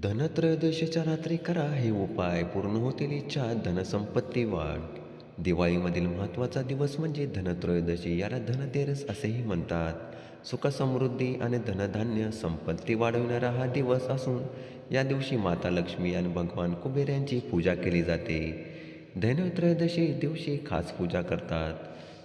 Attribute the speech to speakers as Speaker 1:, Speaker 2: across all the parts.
Speaker 1: धनत्रयोदशीच्या रात्री करा हे उपाय. पूर्ण होतील इच्छा धनसंपत्ती वाढ. दिवाळीमधील महत्त्वाचा दिवस म्हणजे धनत्रयोदशी. याला धनतेरस असेही म्हणतात. सुखसमृद्धी आणि धनधान्य संपत्ती वाढविणारा हा दिवस असून या दिवशी माता लक्ष्मी आणि भगवान कुबेर यांची पूजा केली जाते. धनत्रयोदशी दिवशी खास पूजा करतात.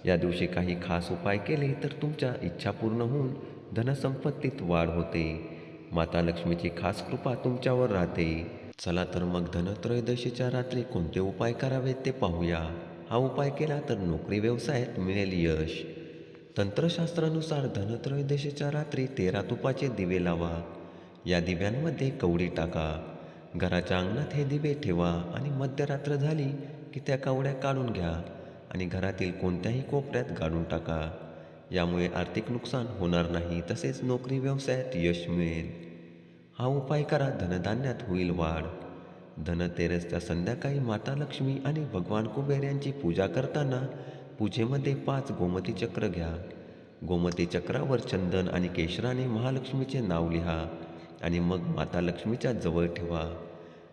Speaker 1: या दिवशी काही खास उपाय केले तर तुमच्या इच्छा पूर्ण होऊन धनसंपत्तीत वाढ होते. माता लक्ष्मीची खास कृपा तुमच्यावर राहते. चला तर मग धनत्रयोदशीच्या रात्री कोणते उपाय करावेत ते पाहूया. हा उपाय केला तर नोकरी व्यवसायात मिळेल यश. तंत्रशास्त्रानुसार धनत्रयोदशीच्या रात्री तेरा तुपाचे दिवे लावा. या दिव्यांमध्ये कवडी टाका. घराच्या अंगणात हे दिवे ठेवा आणि मध्यरात्र झाली की त्या कवड्या काढून घ्या आणि घरातील कोणत्याही कोपऱ्यात गाडून टाका. यामुळे आर्थिक नुकसान होणार नाही तसेच नोकरी व्यवसायात यश मिळेल. हा उपाय करा धनधान्यात होईल वाढ. धनतेरसच्या संध्याकाळी माता लक्ष्मी आणि भगवान कुबेर यांची पूजा करताना पूजेमध्ये पाच गोमती चक्र घ्या. गोमती चक्रावर चंदन आणि केशराने महालक्ष्मीचे नाव लिहा आणि मग माता लक्ष्मीच्या जवळ ठेवा.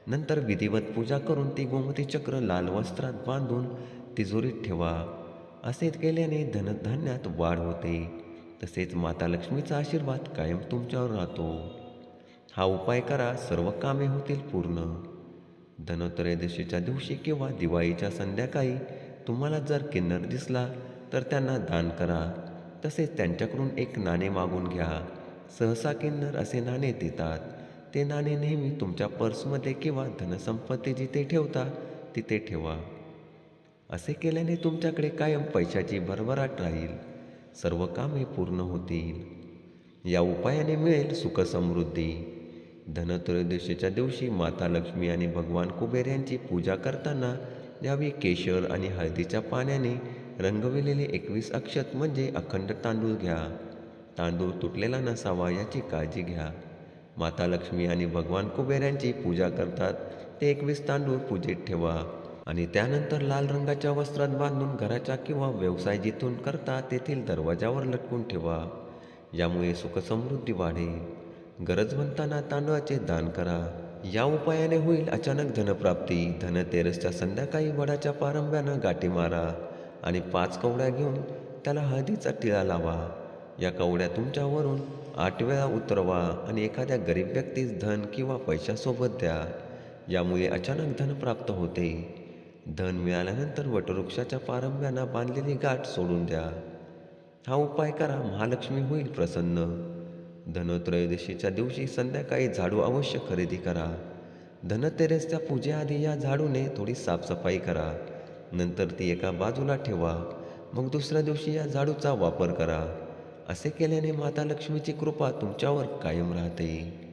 Speaker 1: नंतर विधिवत पूजा करून ती गोमती चक्र लाल वस्त्रात बांधून तिजोरीत ठेवा. असे केल्याने धनधान्यात वाढ होते. तसेच माता लक्ष्मीचा आशीर्वाद कायम तुमच्यावर राहतो. हा उपाय करा सर्व कामे होतील पूर्ण. धनत्रयोदशीच्या दिवशी किंवा दिवाळीच्या संध्याकाळी तुम्हाला जर किन्नर दिसला तर त्यांना दान करा. तसेच त्यांच्याकडून एक नाणे मागून घ्या. सहसा किन्नर असे नाणे देतात. ते नाणे नेहमी तुमच्या पर्समध्ये किंवा धनसंपत्ती जिथे ठेवता तिथे ठेवा. असे केल्याने तुमच्याकडे कायम पैशाची भरभराट राहील. सर्व कामे पूर्ण होतील. या उपायाने मिळेल सुखसमृद्धी. धनत्रयोदशीच्या दिवशी माता लक्ष्मी आणि भगवान कुबेर यांची पूजा करताना यावी केशर आणि हळदीच्या पाण्याने रंगविलेले एकवीस अक्षत म्हणजे अखंड तांदूळ घ्या. तांदूळ तुटलेला नसावा याची काळजी घ्या. माता लक्ष्मी आणि भगवान कुबेर यांची पूजा करतात ते एकवीस तांदूळ पूजेत ठेवा. आणि त्यानंतर लाल रंगाच्या वस्त्रात बांधून घराच्या किंवा व्यवसाय जिथून करता तेथील दरवाजावर लटकून ठेवा. यामुळे सुखसमृद्धी वाढेल. गरजवंतांना तांदळाचे दान करा. या उपायाने होईल अचानक धनप्राप्ती. धनतेरसच्या संध्याकाळी वडाच्या पारंब्यानं गाठी मारा आणि पाच कवड्या घेऊन त्याला हळदीचा टिळा लावा. या कवड्या तुमच्यावरून आठ वेळा उतरवा आणि एखाद्या गरीब व्यक्तीस धन किंवा पैशासोबत द्या. यामुळे अचानक धन प्राप्त होते. धन मिळाल्यानंतर वटवृक्षाच्या पारंब्यांना बांधलेली गाठ सोडून द्या. हा उपाय करा. महालक्ष्मी होईल प्रसन्न. धनत्रयोदशीच्या दिवशी संध्याकाळी झाडू अवश्य खरेदी करा. धनतेरसच्या पूजेआधी या झाडूने थोडी साफसफाई करा. नंतर ती एका बाजूला ठेवा. मग दुसऱ्या दिवशी या झाडूचा वापर करा. असे केल्याने माता लक्ष्मीची कृपा तुमच्यावर कायम राहते.